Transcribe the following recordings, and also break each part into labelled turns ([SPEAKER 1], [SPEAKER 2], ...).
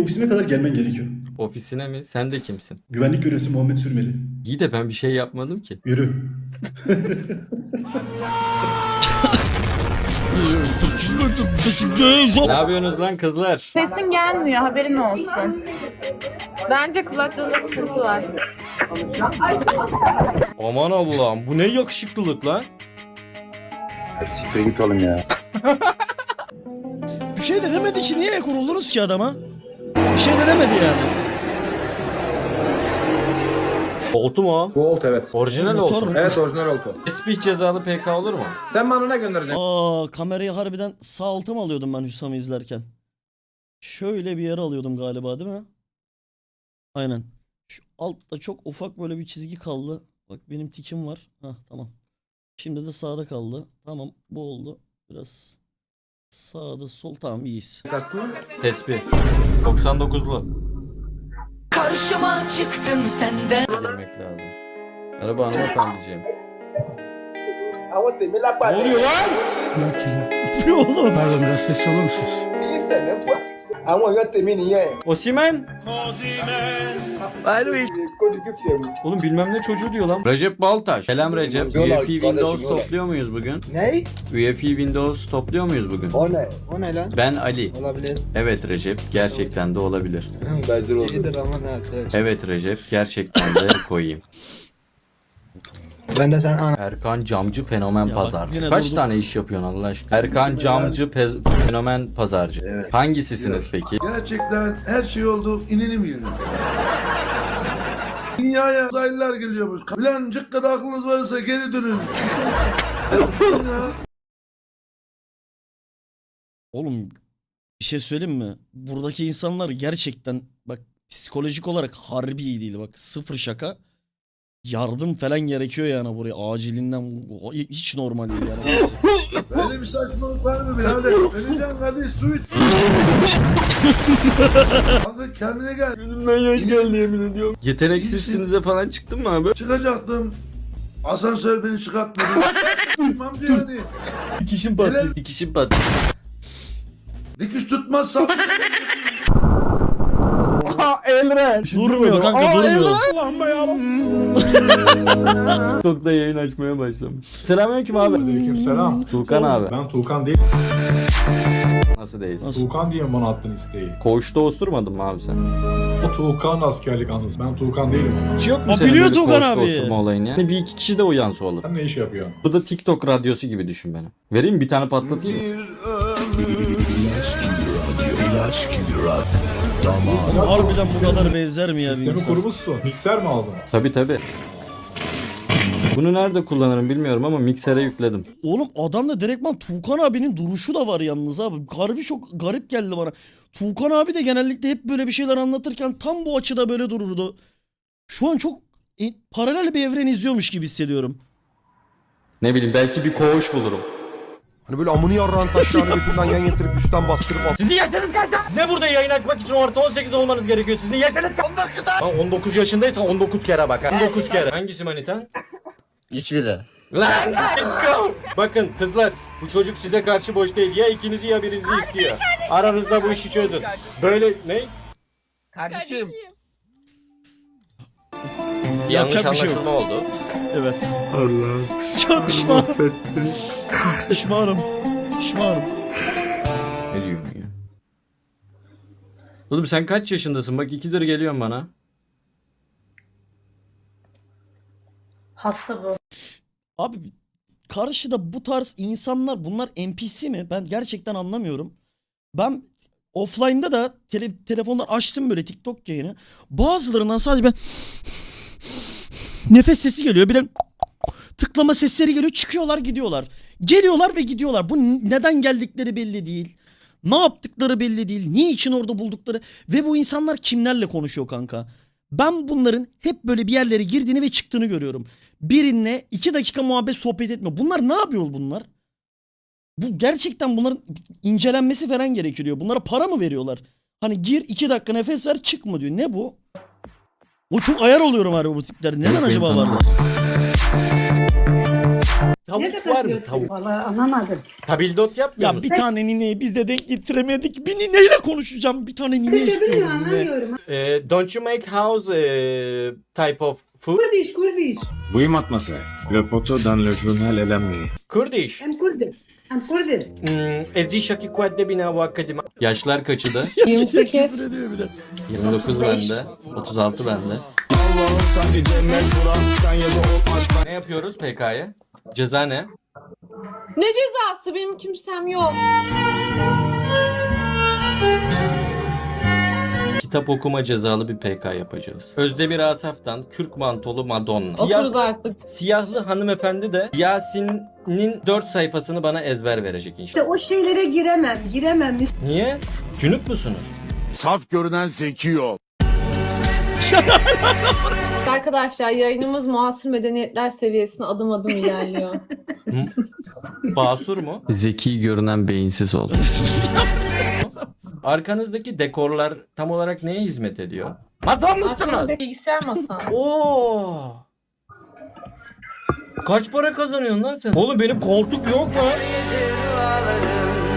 [SPEAKER 1] Ofisime kadar gelmen gerekiyor.
[SPEAKER 2] Ofisine mi? Sen de kimsin?
[SPEAKER 1] Güvenlik görevlisi Muhammed Sürmeli.
[SPEAKER 2] İyi de ben bir şey yapmadım ki.
[SPEAKER 1] Yürü.
[SPEAKER 2] Ne yapıyorsunuz lan kızlar?
[SPEAKER 3] Sesin gelmiyor haberin olsun. Bence kulaklığında sıkıntı var.
[SPEAKER 2] Aman Allah'ım bu ne yakışıklılık lan?
[SPEAKER 4] Siktir git oğlum ya.
[SPEAKER 5] Bir şey de demedi ki niye kuruldunuz ki adama? Bir şey de demedi yani.
[SPEAKER 2] Oltu mu o?
[SPEAKER 6] Volt evet.
[SPEAKER 2] Orijinal oltu.
[SPEAKER 5] Motor.
[SPEAKER 6] Evet orijinal oldu.
[SPEAKER 2] Tesbih cezalı PK olur mu?
[SPEAKER 6] Sen bana ne göndereceksin?
[SPEAKER 5] Aa kamerayı harbiden sağ alta mı alıyordum ben Hüsam'ı izlerken? Şöyle bir yere alıyordum galiba değil mi? Aynen. Şu altta çok ufak böyle bir çizgi kaldı. Bak benim tikim var. Hah tamam. Şimdi de sağda kaldı. Tamam bu oldu. Biraz sağda sol tamam iyiyiz.
[SPEAKER 6] Aslında
[SPEAKER 2] Tesbih. 99'lu.
[SPEAKER 7] Karşıma çıktın senden
[SPEAKER 2] Girmek lazım. Merhaba hanımefendiciğim. Ne oluyor lan?
[SPEAKER 5] Ne oğlum?
[SPEAKER 8] Pardon biraz sesli olur musunuz?
[SPEAKER 6] İyi sen Ama ya temin niye?
[SPEAKER 2] Osimen.
[SPEAKER 6] Kodu giftem.
[SPEAKER 2] Oğlum bilmem ne çocuğu diyor lan. Recep Baltaş. Selam Recep. UEFI Windows topluyor muyuz bugün?
[SPEAKER 6] Ne?
[SPEAKER 2] UEFI Windows topluyor muyuz bugün?
[SPEAKER 6] O ne? O ne lan?
[SPEAKER 2] Ben Ali.
[SPEAKER 6] Olabilir.
[SPEAKER 2] Evet Recep. Gerçekten de olabilir.
[SPEAKER 4] Bezir oldu.
[SPEAKER 6] İyidir ama ne arkadaş?
[SPEAKER 2] Evet Recep. Gerçekten de koyayım.
[SPEAKER 6] Ben de sen ana.
[SPEAKER 2] Erkan Camcı Fenomen
[SPEAKER 5] Ya bak,
[SPEAKER 2] Pazarcı.
[SPEAKER 5] yine
[SPEAKER 2] Kaç
[SPEAKER 5] durduk.
[SPEAKER 2] tane iş yapıyorsun Allah aşkına? Erkan Camcı Pe- Fenomen Pazarcı.
[SPEAKER 4] Evet.
[SPEAKER 2] Hangisisiniz peki?
[SPEAKER 9] Gerçekten her şey oldu. İnini mi yürüdü? Dünyaya uzaylılar geliyormuş. Bilen cıkkada aklınız varsa geri dönün. Ya.
[SPEAKER 5] Oğlum bir şey söyleyeyim mi? Buradaki insanlar gerçekten bak psikolojik olarak harbi iyi değil bak sıfır şaka. Yardım falan gerekiyor yani buraya acilinden hiç normal değil yani. Neyse.
[SPEAKER 9] Böyle bir saçmalık var mı birader? Öleceksin kardeş su iç. Kanka kendine gel.
[SPEAKER 2] Gözümden yaş geldi yemin ediyorum. Yeteneksizsinize falan çıktın mı abi?
[SPEAKER 9] Çıkacaktım. Asansör beni çıkartmadı. Ki yani.
[SPEAKER 2] Dikişim
[SPEAKER 9] patlıyor.
[SPEAKER 2] Dikişim patlıyor.
[SPEAKER 9] Dikiş tutmazsa
[SPEAKER 5] Durmuyor kanka durmuyor.
[SPEAKER 2] TikTok'ta yayın açmaya başlamış. Selamünaleyküm abi.
[SPEAKER 8] Aleykümselam.
[SPEAKER 2] Tuğkan abi.
[SPEAKER 8] Ben Tuğkan değil.
[SPEAKER 2] Nasıl değilsin?
[SPEAKER 5] Nasıl?
[SPEAKER 8] Tuğkan diye mi bana attın isteği?
[SPEAKER 2] Koğuşta osturmadın mı abi sen?
[SPEAKER 8] O Tuğkan askerlik anısı. Ben Tuğkan değilim ama.
[SPEAKER 2] Hiç yok mu
[SPEAKER 5] Aa,
[SPEAKER 2] senin
[SPEAKER 5] biliyor
[SPEAKER 2] böyle
[SPEAKER 5] Tuğkan
[SPEAKER 2] koğuşta
[SPEAKER 5] abi.
[SPEAKER 2] osturma olayın ya? Bir iki kişi de uyansa olur.
[SPEAKER 8] Sen ne iş yapıyorsun?
[SPEAKER 2] Bu da TikTok radyosu gibi düşün beni. Vereyim mi? bir tane patlatayım mı?
[SPEAKER 5] Ama harbiden bu kadar benzer mi ya bir
[SPEAKER 8] Sistemi
[SPEAKER 5] insan?
[SPEAKER 8] kurmuşsun. Mikser mi aldın?
[SPEAKER 2] Tabi tabi. Bunu nerede kullanırım bilmiyorum ama miksere yükledim.
[SPEAKER 5] Oğlum adamda direktman Tuğkan abinin duruşu da var yalnız abi. Harbi çok garip geldi bana. Tuğkan abi de genellikle hep böyle bir şeyler anlatırken tam bu açıda böyle dururdu. Şu an çok e, paralel bir evren izliyormuş gibi hissediyorum.
[SPEAKER 2] Ne bileyim belki bir koğuş bulurum.
[SPEAKER 10] Hani böyle amını yarrağın taşlarını birbirinden yan getirip üstten bastırıp at.
[SPEAKER 2] Sizin yaşınız kaç? Ne burada yayın açmak için orta 18 olmanız gerekiyor. Sizin yaşınız kaç? 19 lan. 19 yaşındaysa 19 kere bak. ha. 19 kere. Hangisi manitan?
[SPEAKER 4] Hiçbiri.
[SPEAKER 2] Lan let's go. Bakın kızlar bu çocuk size karşı boş değil. Ya ikinizi ya birinizi istiyor. Aranızda bu işi çözün. Böyle ne?
[SPEAKER 7] Kardeşim
[SPEAKER 2] Yanlış
[SPEAKER 5] Yapacak bir şey
[SPEAKER 2] anlaşılma oldu.
[SPEAKER 5] Evet. Allah. Çok pişmanım. Pişmanım. Pişmanım.
[SPEAKER 2] Ne diyorsun ya? Oğlum sen kaç yaşındasın? Bak ikidir geliyorsun bana.
[SPEAKER 3] Hasta bu.
[SPEAKER 5] Abi karşıda bu tarz insanlar bunlar NPC mi? Ben gerçekten anlamıyorum. Ben offline'da da tele, telefonlar açtım böyle TikTok yayını. Bazılarından sadece ben nefes sesi geliyor. Bir de tıklama sesleri geliyor. Çıkıyorlar gidiyorlar. Geliyorlar ve gidiyorlar. Bu neden geldikleri belli değil. Ne yaptıkları belli değil. Niçin orada buldukları. Ve bu insanlar kimlerle konuşuyor kanka? Ben bunların hep böyle bir yerlere girdiğini ve çıktığını görüyorum. Birinle iki dakika muhabbet sohbet etme. Bunlar ne yapıyor bunlar? Bu gerçekten bunların incelenmesi falan gerekiyor. Bunlara para mı veriyorlar? Hani gir iki dakika nefes ver çıkma diyor. Ne bu? O çok ayar oluyorum abi bu tipler. Neden acaba varlar?
[SPEAKER 2] Tavuk var mı tavuk?
[SPEAKER 3] Vallahi anlamadım.
[SPEAKER 2] Tabildot yapmıyor
[SPEAKER 5] Ya
[SPEAKER 2] musun?
[SPEAKER 5] bir tane nineyi biz de denk getiremedik. Bir nineyle konuşacağım. Bir tane nine istiyorum nine.
[SPEAKER 2] Ee, don't you make house eh, type of food?
[SPEAKER 3] Kurdiş, Kurdiş.
[SPEAKER 10] Buyum atması. Le photo dans le journal elemi.
[SPEAKER 2] Kurdiş.
[SPEAKER 3] Hem Kurdir.
[SPEAKER 2] Hmm, Ezi şaki kuvvette bina vakadima. Yaşlar kaçıdı?
[SPEAKER 3] 28.
[SPEAKER 5] Küfür ediyor bir de.
[SPEAKER 2] 29 bende. 36 bende. Ne yapıyoruz PK'ya? Ceza ne?
[SPEAKER 3] Ne cezası? Benim kimsem yok.
[SPEAKER 2] Kitap okuma cezalı bir PK yapacağız. Özdemir Asaf'tan Kürk Mantolu Madonna. Siyah,
[SPEAKER 3] Okuruz artık.
[SPEAKER 2] siyahlı hanımefendi de Yasin'in 4 sayfasını bana ezber verecek inşallah.
[SPEAKER 3] O şeylere giremem, giremem.
[SPEAKER 2] Niye? Cünüp musunuz?
[SPEAKER 4] Saf görünen zeki ol.
[SPEAKER 3] Arkadaşlar yayınımız muasır medeniyetler seviyesine adım adım ilerliyor.
[SPEAKER 2] Basur mu?
[SPEAKER 11] Zeki görünen beyinsiz oldu.
[SPEAKER 2] Arkanızdaki dekorlar tam olarak neye hizmet ediyor? Masal mısınız?
[SPEAKER 3] Arkamda bilgisayar masam.
[SPEAKER 2] Oo. Kaç para kazanıyorsun lan sen? Oğlum benim koltuk yok mu?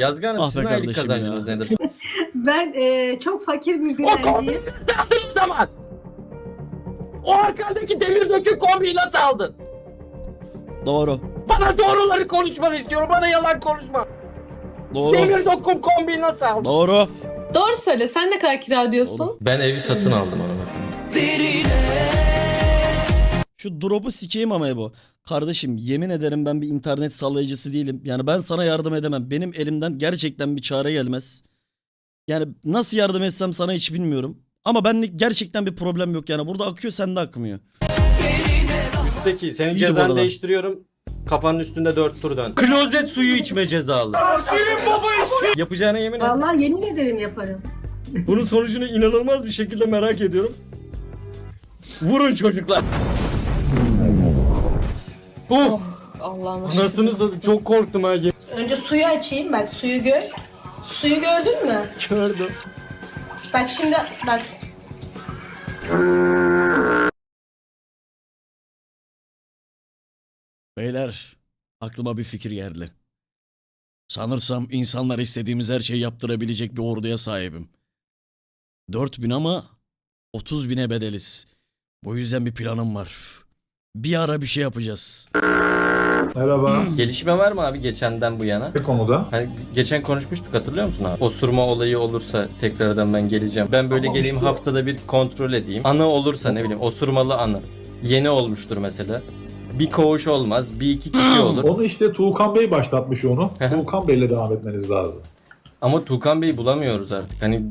[SPEAKER 2] Yazgı Hanım
[SPEAKER 5] Ah be
[SPEAKER 2] sizin aylık
[SPEAKER 5] kardeşim
[SPEAKER 2] kazancınız nedir?
[SPEAKER 3] Ben eee, çok fakir bir
[SPEAKER 2] O kombi zaman. O arkandaki demir dökü kombiyi nasıl aldın?
[SPEAKER 5] Doğru.
[SPEAKER 2] Bana doğruları konuşmanı istiyorum. Bana yalan konuşma.
[SPEAKER 5] Doğru.
[SPEAKER 2] Demir döküm kombiyi nasıl aldın?
[SPEAKER 5] Doğru.
[SPEAKER 3] Doğru söyle. Sen ne kadar kira ödüyorsun?
[SPEAKER 2] Ben evi satın aldım hanımefendi.
[SPEAKER 5] Şu drop'u sikeyim ama bu. Kardeşim yemin ederim ben bir internet sallayıcısı değilim. Yani ben sana yardım edemem. Benim elimden gerçekten bir çare gelmez. Yani nasıl yardım etsem sana hiç bilmiyorum. Ama benlik gerçekten bir problem yok yani. Burada akıyor sende akmıyor.
[SPEAKER 2] Üstteki senin
[SPEAKER 5] İyiydi bu
[SPEAKER 2] cezanı
[SPEAKER 5] arada.
[SPEAKER 2] değiştiriyorum. Kafanın üstünde dört tur dön. Klozet suyu içme cezalı. Yapacağına yemin et.
[SPEAKER 3] Vallahi yemin ederim yaparım.
[SPEAKER 2] Bunun sonucunu inanılmaz bir şekilde merak ediyorum. Vurun çocuklar. Oh,
[SPEAKER 3] Allah'ım.
[SPEAKER 2] anasını satayım çok korktum ha.
[SPEAKER 3] Önce suyu açayım. Bak suyu gör. Suyu gördün mü?
[SPEAKER 2] Gördüm.
[SPEAKER 3] Bak şimdi bak.
[SPEAKER 5] Beyler aklıma bir fikir geldi. Sanırsam insanlar istediğimiz her şeyi yaptırabilecek bir orduya sahibim. 4000 ama 30 bine bedeliz. Bu yüzden bir planım var. Bir ara bir şey yapacağız.
[SPEAKER 8] Merhaba.
[SPEAKER 2] Gelişme var mı abi geçenden bu yana?
[SPEAKER 8] Ne konuda?
[SPEAKER 2] Hani geçen konuşmuştuk hatırlıyor musun abi? Osurma olayı olursa tekrardan ben geleceğim. Ben böyle
[SPEAKER 8] Tamam,
[SPEAKER 2] geleyim
[SPEAKER 8] işte.
[SPEAKER 2] haftada bir kontrol edeyim. Anı olursa ne bileyim osurmalı anı. Yeni olmuştur mesela. Bir koğuş olmaz, bir iki kişi olur.
[SPEAKER 8] Onu işte Tuğkan Bey başlatmış onu. Tuğkan Bey'le devam etmeniz lazım.
[SPEAKER 2] Ama Tukan Bey'i bulamıyoruz artık. Hani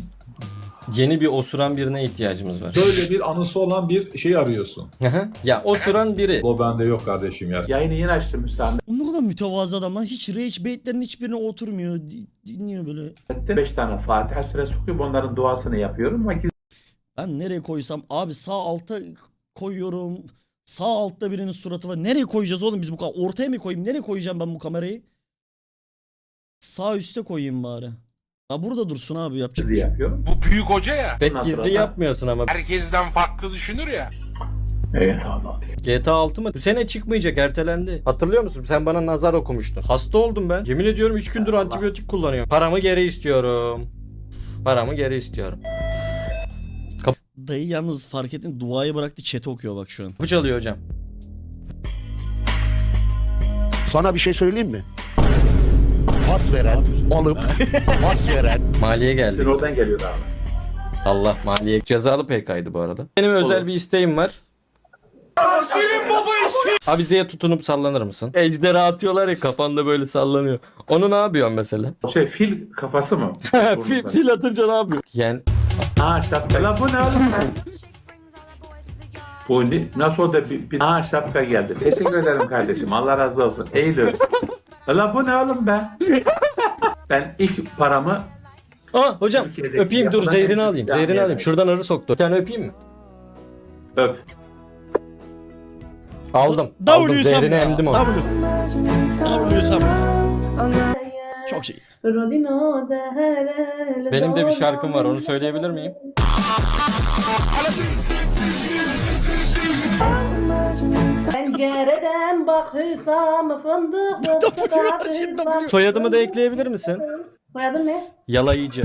[SPEAKER 2] yeni bir osuran birine ihtiyacımız var.
[SPEAKER 8] Böyle bir anısı olan bir şey arıyorsun.
[SPEAKER 2] Hı ya osuran biri.
[SPEAKER 8] O bende yok kardeşim ya.
[SPEAKER 6] Yayını yeni açtım.
[SPEAKER 5] O ne kadar mütevazı adam lan. Hiç rage baitlerin hiçbirine oturmuyor. Di- Dinliyor böyle.
[SPEAKER 6] ettim. 5 tane Fatiha suresi okuyup onların duasını yapıyorum. Ama
[SPEAKER 5] Ben nereye koysam abi sağ alta koyuyorum. Sağ altta birinin suratı var. Nereye koyacağız oğlum biz bu kamerayı? Ortaya mı koyayım? Nereye koyacağım ben bu kamerayı? Sağ üste koyayım bari. Ha burada dursun abi yapacak bir
[SPEAKER 6] gizli
[SPEAKER 5] şey.
[SPEAKER 6] yapıyorum.
[SPEAKER 10] Bu büyük hoca ya.
[SPEAKER 2] Pek
[SPEAKER 6] Ondan
[SPEAKER 2] gizli
[SPEAKER 6] sonra-
[SPEAKER 2] yapmıyorsun ama.
[SPEAKER 10] Herkesten farklı düşünür ya.
[SPEAKER 6] Evet Allah.
[SPEAKER 2] GTA 6 mı? Bu sene çıkmayacak ertelendi. Hatırlıyor musun? Sen bana nazar okumuştun. Hasta oldum ben. Yemin ediyorum 3 gündür antibiyotik kullanıyorum. Paramı geri istiyorum. Paramı geri istiyorum.
[SPEAKER 5] Dayı yalnız fark ettin duayı bıraktı chat okuyor bak şu an.
[SPEAKER 2] Bu çalıyor hocam.
[SPEAKER 4] Sana bir şey söyleyeyim mi? Pas veren, alıp pas veren.
[SPEAKER 2] Maliye geldi.
[SPEAKER 6] Sizin oradan geliyordu abi.
[SPEAKER 2] Allah maliye. Cezalı PK'ydı bu arada. Benim özel bir isteğim var. Avizeye tutunup sallanır mısın? Ejderha atıyorlar ya kafanda böyle sallanıyor. Onu ne yapıyorsun mesela?
[SPEAKER 6] Şey fil kafası mı?
[SPEAKER 2] fil, fil atınca ne yapıyor? Yani
[SPEAKER 6] Ha şapka. Lan bu ne oğlum? bu ne? Nasıl o da bir, bir... Ha şapka geldi. Teşekkür ederim kardeşim. Allah razı olsun. Eylül. Lan bu ne oğlum be? ben ilk paramı
[SPEAKER 2] Aa hocam
[SPEAKER 6] Türkiye'deki
[SPEAKER 2] öpeyim dur
[SPEAKER 6] yapılan
[SPEAKER 2] zehrini
[SPEAKER 6] en-
[SPEAKER 2] alayım. Zehrini alayım. Şuradan arı soktu. Bir tane öpeyim mi?
[SPEAKER 6] öp.
[SPEAKER 2] Aldım. Aldım.
[SPEAKER 5] W'sam
[SPEAKER 2] Zehrini
[SPEAKER 5] ya.
[SPEAKER 2] emdim onu.
[SPEAKER 5] W. W'sam. Çok şey.
[SPEAKER 2] Benim de bir şarkım var onu söyleyebilir miyim?
[SPEAKER 3] Pencereden bak Hüsam fındık.
[SPEAKER 2] Soyadımı da ekleyebilir misin?
[SPEAKER 3] Soyadın ne?
[SPEAKER 2] Yalayıcı.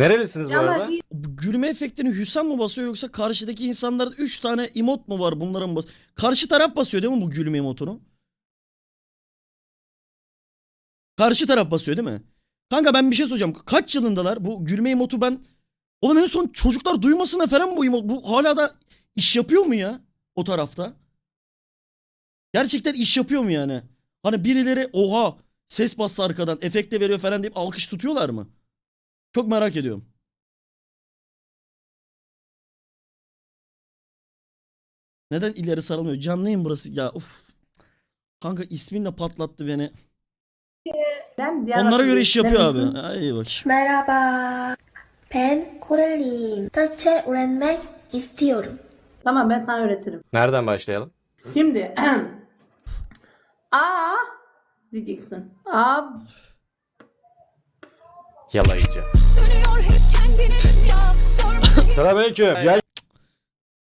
[SPEAKER 2] Nerelisiniz bu arada?
[SPEAKER 5] Bu gülme efektini Hüsam mı basıyor yoksa karşıdaki insanlarda 3 tane emot mu var bunların bas Karşı taraf basıyor değil mi bu gülme emotunu? Karşı taraf basıyor değil mi? Kanka ben bir şey soracağım. Kaç yılındalar? Bu gülme emotu ben... Oğlum en son çocuklar duymasına falan bu emot. Bu hala da iş yapıyor mu ya? O tarafta. Gerçekten iş yapıyor mu yani? Hani birileri oha ses bastı arkadan efekte veriyor falan deyip alkış tutuyorlar mı? Çok merak ediyorum. Neden ileri sarılmıyor? Canlıyım burası ya. Uf. Kanka ismin de patlattı beni.
[SPEAKER 3] Ben
[SPEAKER 5] Onlara göre iş yapıyor abi. Ay bak.
[SPEAKER 3] Merhaba. Ben Koreliyim. Türkçe öğrenmek istiyorum. Tamam ben sana öğretirim.
[SPEAKER 2] Nereden başlayalım?
[SPEAKER 3] Şimdi A diyeceksin. A
[SPEAKER 2] Yalayıcı. Selamünaleyküm. Ya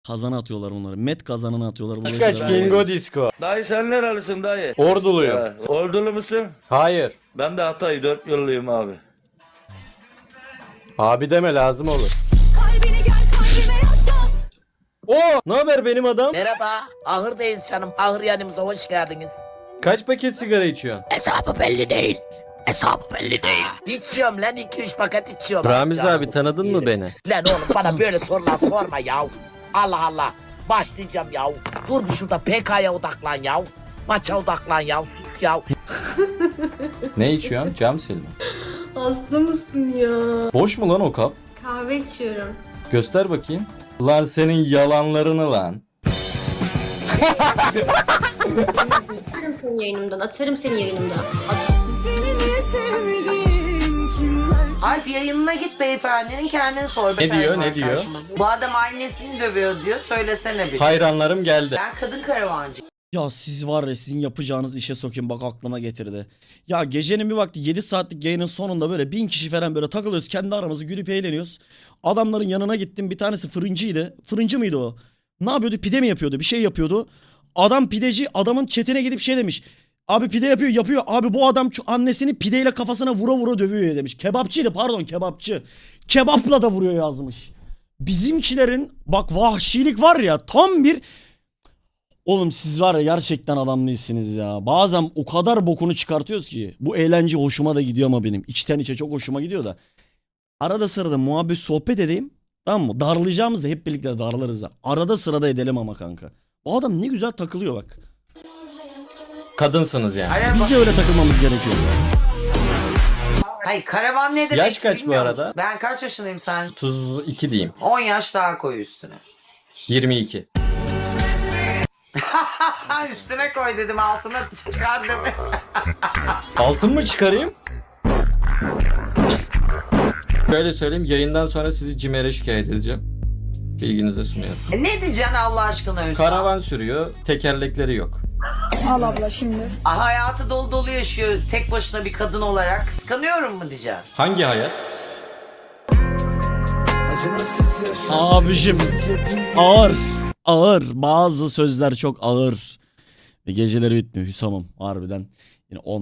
[SPEAKER 5] Kazana atıyorlar bunları. Met kazanına atıyorlar. Bunları
[SPEAKER 2] kaç Kingo Disco.
[SPEAKER 12] Dayı sen nerelisin dayı?
[SPEAKER 2] Orduluyum.
[SPEAKER 12] Ha, Ordulu musun?
[SPEAKER 2] Hayır.
[SPEAKER 12] Ben de Hatay 4 yıllıyım abi.
[SPEAKER 2] Abi deme lazım olur. O ne haber benim adam?
[SPEAKER 7] Merhaba. Ahırdayız canım. Ahır yanımıza hoş geldiniz.
[SPEAKER 2] Kaç paket sigara içiyorsun?
[SPEAKER 7] Hesabı belli değil. Hesabı belli değil. İçiyorum lan 2-3 paket içiyorum.
[SPEAKER 2] Ramiz
[SPEAKER 7] Canım
[SPEAKER 2] abi tanıdın mı beni?
[SPEAKER 7] Lan oğlum bana böyle sorular sorma ya. Allah Allah. Başlayacağım ya. Dur bir şurada PK'ya odaklan ya. Maça odaklan ya. Sus ya.
[SPEAKER 2] Ne içiyorsun? Cam silme.
[SPEAKER 3] hasta mısın ya?
[SPEAKER 2] Boş mu lan o kap?
[SPEAKER 3] Kahve içiyorum.
[SPEAKER 2] Göster bakayım. Lan senin yalanlarını lan.
[SPEAKER 3] Atarım seni yayınımdan. Atarım seni yayınımdan.
[SPEAKER 7] Alp yayınına git beyefendinin kendini sor.
[SPEAKER 2] Ne diyor, ne diyor?
[SPEAKER 7] Bu adam annesini dövüyor diyor. Söylesene bir.
[SPEAKER 2] Hayranlarım geldi.
[SPEAKER 7] Ben kadın karavancı.
[SPEAKER 5] Ya siz var ya sizin yapacağınız işe sokayım bak aklıma getirdi. Ya gecenin bir vakti 7 saatlik yayının sonunda böyle bin kişi falan böyle takılıyoruz. Kendi aramızda gülüp eğleniyoruz. Adamların yanına gittim bir tanesi fırıncıydı. Fırıncı mıydı o? Ne yapıyordu? Pide mi yapıyordu? Bir şey yapıyordu. Adam pideci adamın çetine gidip şey demiş. Abi pide yapıyor yapıyor. Abi bu adam annesini pideyle kafasına vura vura dövüyor demiş. Kebapçıydı pardon kebapçı. Kebapla da vuruyor yazmış. Bizimkilerin bak vahşilik var ya tam bir Oğlum siz var ya gerçekten adam değilsiniz ya. Bazen o kadar bokunu çıkartıyoruz ki. Bu eğlence hoşuma da gidiyor ama benim. İçten içe çok hoşuma gidiyor da. Arada sırada muhabbet sohbet edeyim. Tamam mı? Darlayacağımızda hep birlikte darlarız da. Arada sırada edelim ama kanka. Bu adam ne güzel takılıyor bak.
[SPEAKER 2] Kadınsınız yani.
[SPEAKER 5] Biz de öyle takılmamız gerekiyor.
[SPEAKER 7] Hayır karavan ne demek
[SPEAKER 2] Yaş kaç bu
[SPEAKER 7] bilmiyor
[SPEAKER 2] arada?
[SPEAKER 7] musun? Ben kaç yaşındayım sen?
[SPEAKER 2] 32 diyeyim.
[SPEAKER 7] 10 yaş daha koy üstüne.
[SPEAKER 2] 22.
[SPEAKER 7] üstüne koy dedim altına çıkar dedim.
[SPEAKER 2] Altın mı çıkarayım? Şöyle söyleyeyim yayından sonra sizi CİMER'e şikayet edeceğim. Bilginize sunuyorum.
[SPEAKER 7] E ne diyeceksin Allah aşkına Hüsam?
[SPEAKER 2] Karavan sürüyor, tekerlekleri yok.
[SPEAKER 3] Al abla şimdi.
[SPEAKER 7] Ah, hayatı dolu dolu yaşıyor tek başına bir kadın olarak. Kıskanıyorum mu diyeceğim?
[SPEAKER 2] Hangi hayat?
[SPEAKER 5] Abicim ağır. Ağır. Bazı sözler çok ağır. Ve geceleri bitmiyor Hüsam'ım harbiden. Yine on